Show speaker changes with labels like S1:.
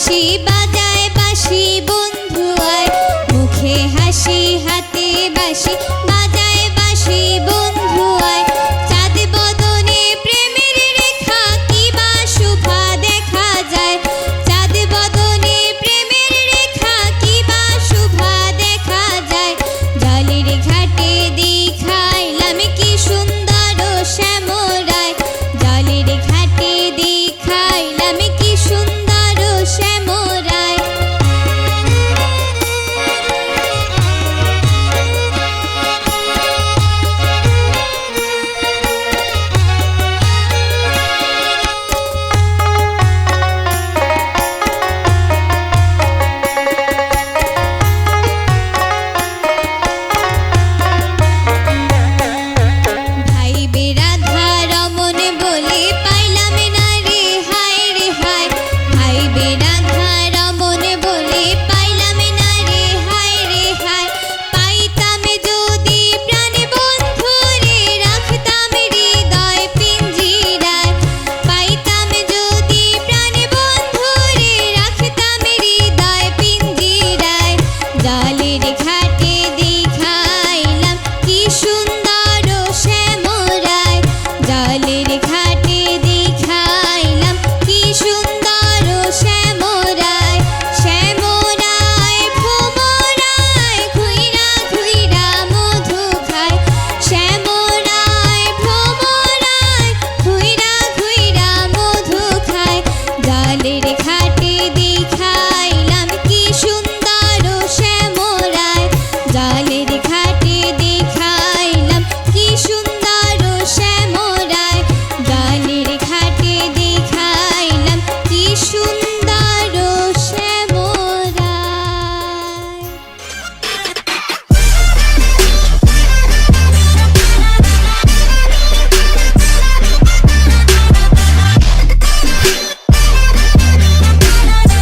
S1: বাঁশি বাজায় বাঁশি বন্ধু আয় মুখে হাসি হাতে বাঁশি।